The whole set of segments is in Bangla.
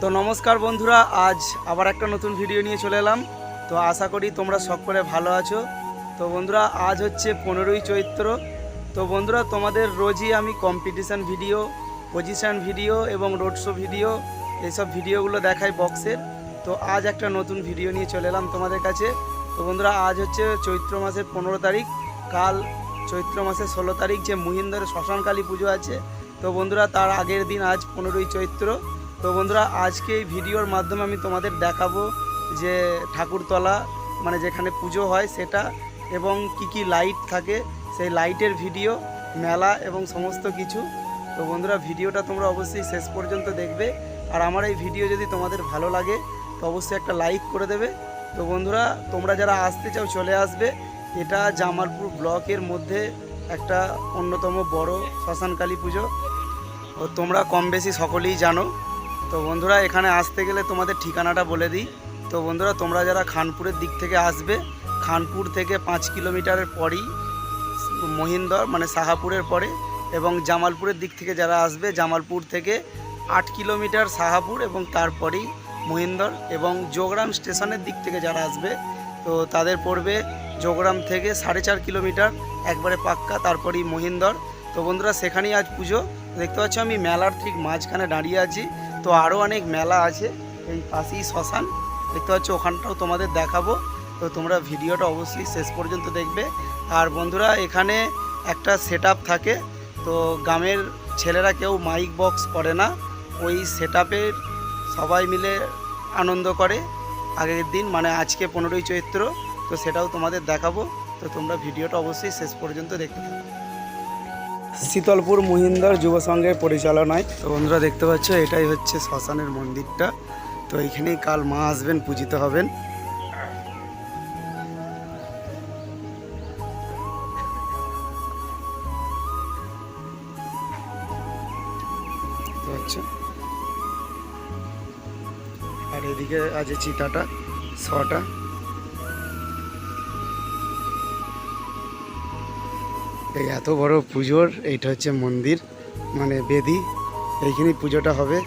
তো নমস্কার বন্ধুরা, আজ আবার একটা নতুন ভিডিও নিয়ে চলে এলাম। তো আশা করি তোমরা সকলে ভালো আছো। তো বন্ধুরা, আজ হচ্ছে পনেরোই চৈত্র। তো বন্ধুরা, তোমাদের রোজই আমি কম্পিটিশান ভিডিও পজিশান ভিডিও এবং রোড শো ভিডিও এইসব ভিডিওগুলো দেখাই বক্সের তো আজ একটা নতুন ভিডিও নিয়ে চলে এলাম তোমাদের কাছে। তো বন্ধুরা, আজ হচ্ছে চৈত্র মাসের পনেরো তারিখ। কাল চৈত্র মাসের ষোলো তারিখ যে মহিন্দরের শ্মশানকালী পুজো আছে। তো বন্ধুরা, তার আগের দিন আজ পনেরোই চৈত্র। তো বন্ধুরা, আজকে এই ভিডিওর মাধ্যমে আমি তোমাদের দেখাবো যে ঠাকুরতলা মানে যেখানে পুজো হয় সেটা এবং কি কি লাইট থাকে, সেই লাইটের ভিডিও, মেলা এবং সমস্ত কিছু। তো বন্ধুরা, ভিডিওটা তোমরা অবশ্যই শেষ পর্যন্ত দেখবে। আর আমার এই ভিডিও যদি তোমাদের ভালো লাগে, তো অবশ্যই একটা লাইক করে দেবে। তো বন্ধুরা, তোমরা যারা আসতে চাও, চলে আসবে। এটা জামালপুর ব্লকের মধ্যে একটা অন্যতম বড় শ্মশানকালী পুজো। তোমরা কম বেশি সকলেই জানো। তো বন্ধুরা, এখানে আসতে গেলে তোমাদের ঠিকানাটা বলে দিই। তো বন্ধুরা, তোমরা যারা খানপুরের দিক থেকে আসবে, খানপুর থেকে পাঁচ কিলোমিটারের পরই মহিন্দর মানে সাহাপুরের পরে, এবং জামালপুরের দিক থেকে যারা আসবে, জামালপুর থেকে আট কিলোমিটার সাহাপুর এবং তারপরেই মহিন্দর এবং যোগরাম স্টেশনের দিক থেকে যারা আসবে, তো তাদের পড়বে যোগরাম থেকে সাড়ে চার কিলোমিটার, একবারে পাক্কা, তারপরেই মহিন্দর তো বন্ধুরা, সেখানেই আজ পুজো। দেখতে পাচ্ছ আমি মেলার ঠিক মাঝখানে দাঁড়িয়ে আছি। তো আরও অনেক মেলা আছে এই পাশেই শ্মশান। দেখতে পাচ্ছ ওখানটাও তোমাদের দেখাবো। তো তোমরা ভিডিওটা অবশ্যই শেষ পর্যন্ত দেখবে। আর বন্ধুরা, এখানে একটা সেট থাকে। তো গ্রামের ছেলেরা কেউ মাইক বক্স করে না। ওই সেট সবাই মিলে আনন্দ করে আগের দিন মানে আজকে পনেরোই চৈত্র। তো সেটাও তোমাদের দেখাবো। তো তোমরা ভিডিওটা অবশ্যই শেষ পর্যন্ত দেখতে থাকো। শীতলপুর মহিন্দর যুব সংঘের পরিচালনায়। তো বন্ধুরা দেখতে পাচ্ছ, এটাই হচ্ছে শ্মশানের মন্দিরটা। তো এইখানেই কাল মা আসবেন, পূজিত হবেন। আর এদিকে আছে চিতাটা ছটা এই এত বড় পুজোর এইটা হচ্ছে মন্দির মানে বেদি এইখানেই পুজোটা হবে।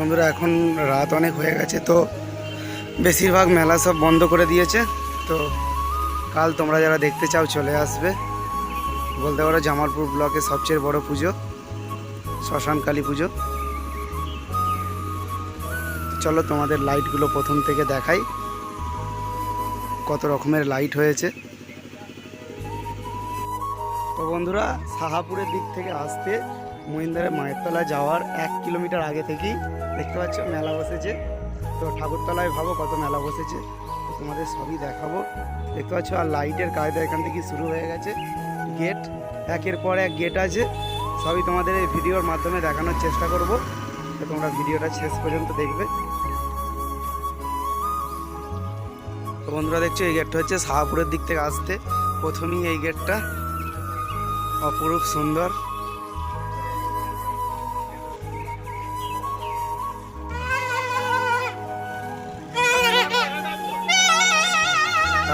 বন্ধুরা, এখন রাত অনেক হয়ে গেছে, তো বেশিরভাগ মেলা সব বন্ধ করে দিয়েছে। তো কাল তোমরা যারা দেখতে চাও চলে আসবে। বলতে পারো জামালপুর ব্লকের সবচেয়ে বড় পুজো, শ্মশান কালী পুজো। চলো তোমাদের লাইটগুলো প্রথম থেকে দেখাই, কত রকমের লাইট হয়েছে। তো বন্ধুরা, সাহাপুরের দিক থেকে আসতে মহিন্দারের মায়ের তলায় যাওয়ার এক কিলোমিটার আগে থেকেই দেখতে পাচ্ছ, মেলা বসেছে। তো ঠাকুরতলায় ভাবো কত মেলা বসেছে। তোমাদের সবই দেখাবো। দেখতে পাচ্ছ, আর লাইটের কায়দা এখান থেকে শুরু হয়ে গেছে। গেট, একের পর এক গেট আছে। সবই তোমাদের এই ভিডিওর মাধ্যমে দেখানোর চেষ্টা করব। তো তোমরা ভিডিওটা শেষ পর্যন্ত দেখবে। তো বন্ধুরা, দেখছ, এই গেটটা হচ্ছে শাহপুরের দিক থেকে আসতে। প্রথমেই এই গেটটা অপরূপ সুন্দর।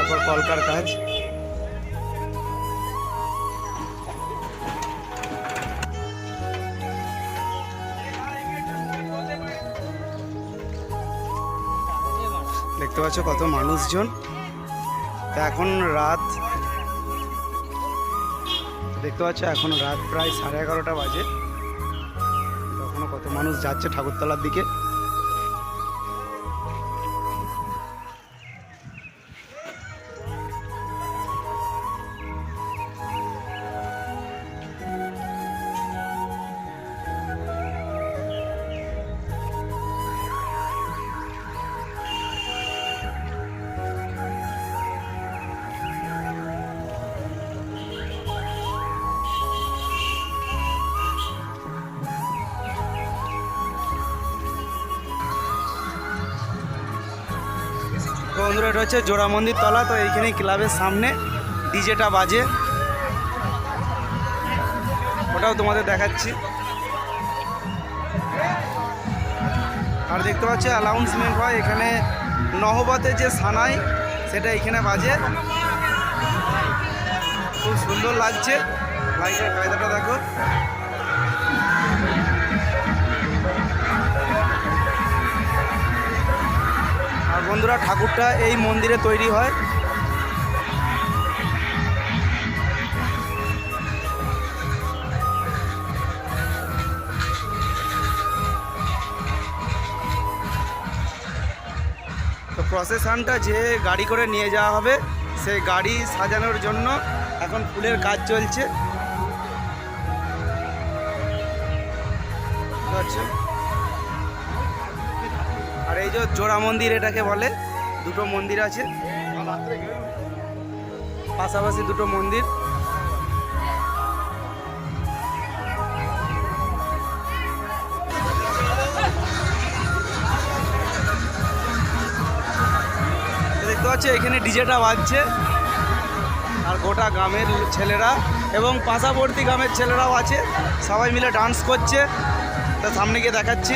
তারপর কলকার কাজ। দেখতে পাচ্ছ কত মানুষজন? এখন রাত দেখতে পাচ্ছ এখন রাত প্রায় সাড়ে এগারোটা বাজে। তখনও কত মানুষ যাচ্ছে ঠাকুরতলার দিকে। বন্ধুরা, এটা হচ্ছে জোড়া মন্দির তলা। তো এইখানে ক্লাবের সামনে ডিজেটা বাজে। ওটাও তোমাদের দেখাচ্ছি। আর দেখতে পাচ্ছ অ্যানাউন্সমেন্ট হয় এখানে নহবতে যে সানাই, সেটা এখানে বাজে। খুব সুন্দর লাগছে। লাইটের কায়দাটা দেখো। বন্ধুরা, ঠাকুরটা এই মন্দিরে তৈরি হয়। তো প্রসেশনটা যে গাড়ি করে নিয়ে যাওয়া হবে সেই গাড়ি সাজানোর জন্য এখন ফুলের কাজ চলছে। বুঝতে যে জোড়া মন্দির এটাকে বলে, দুটো মন্দির আছে। পাশাপাশি দুটো মন্দির। দেখতে এখানে ডিজেটা বাজছে। আর গোটা গ্রামের ছেলেরা এবং পাশাবর্তী গ্রামের ছেলেরাও আছে। সবাই মিলে ডান্স করছে। তা সামনে গিয়ে দেখাচ্ছি।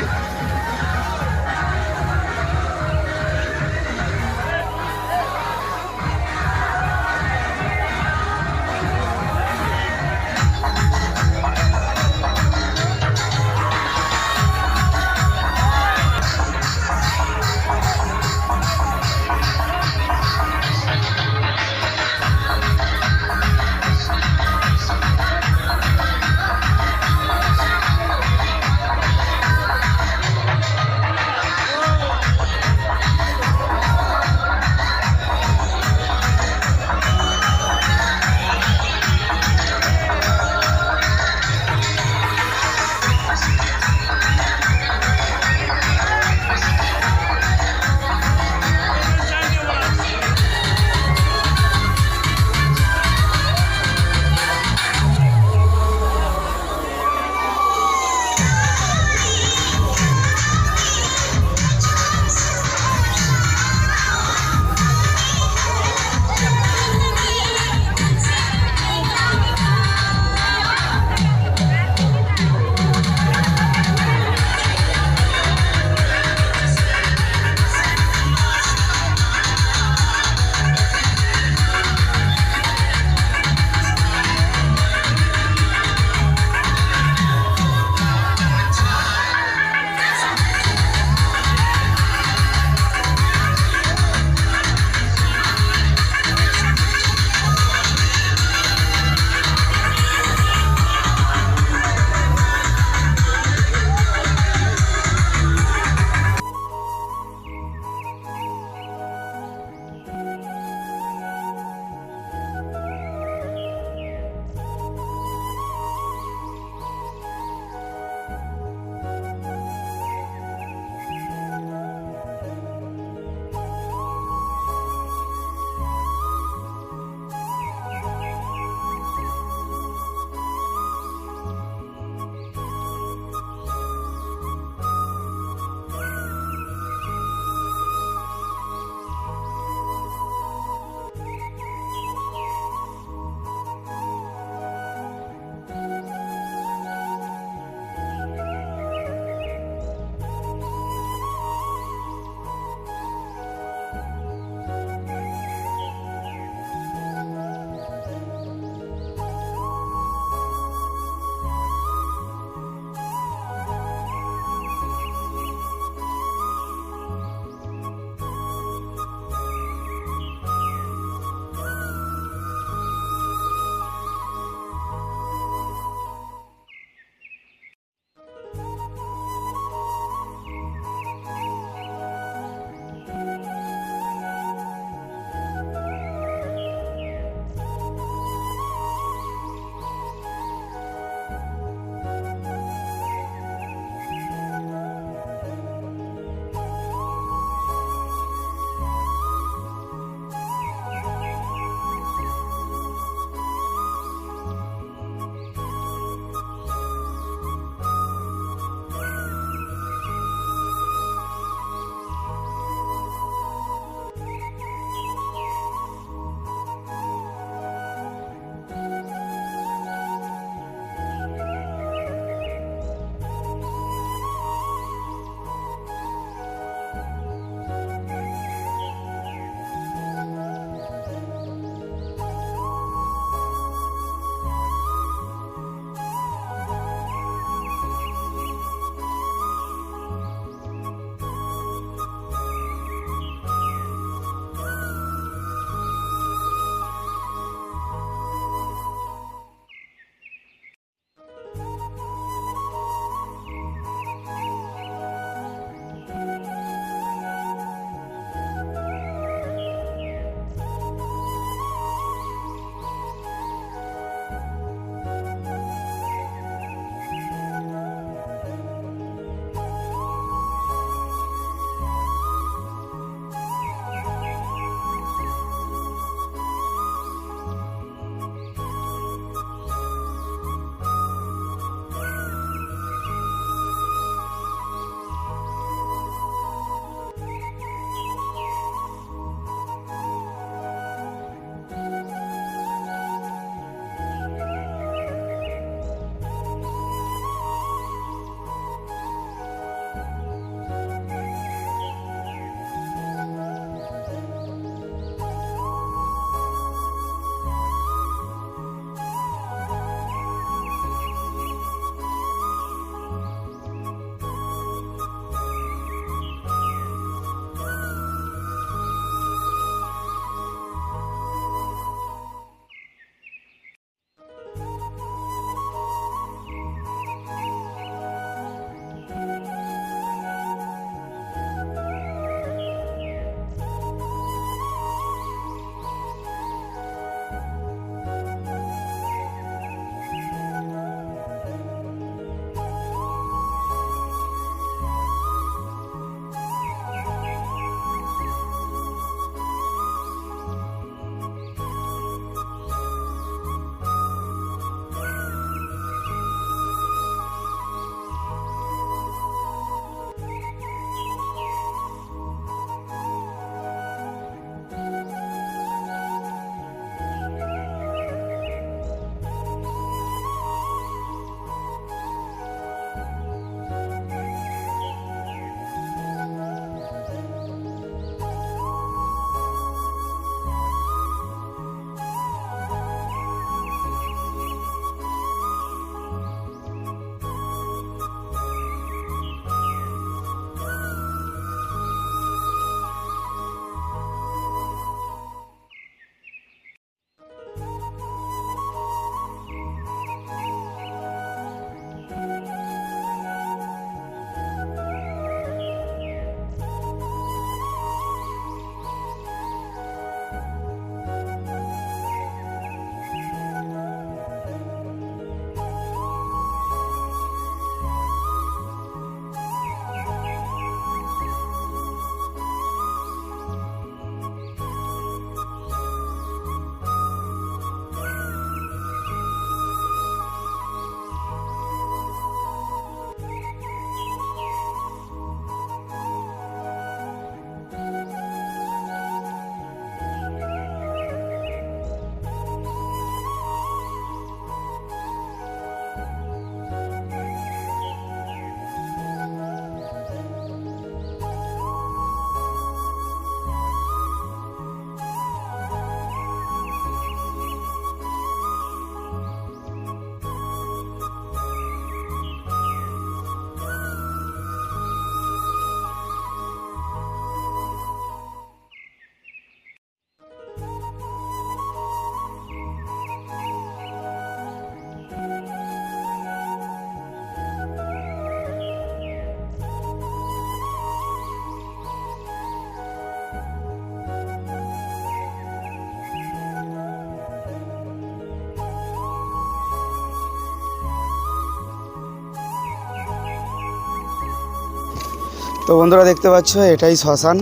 তো বন্ধুরা দেখতে পাচ্ছ, এটাই শ্মশান।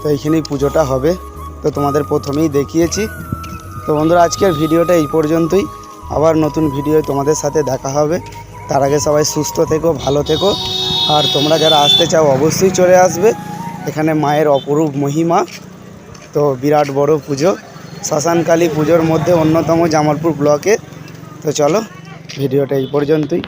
তো এইখানেই পুজোটা হবে। তো তোমাদের প্রথমেই দেখিয়েছি। তো বন্ধুরা, আজকের ভিডিওটা এই পর্যন্তই। আবার নতুন ভিডিও তোমাদের সাথে দেখা হবে। তার আগে সবাই সুস্থ থেকো, ভালো থেকো। আর তোমরা যারা আসতে চাও, অবশ্যই চলে আসবে। এখানে মায়ের অপরূপ মহিমা। তো বিরাট বড় পুজো। শ্মশানকালী পুজোর মধ্যে অন্যতম জামালপুর ব্লকে। তো চলো, ভিডিওটা এই পর্যন্তই।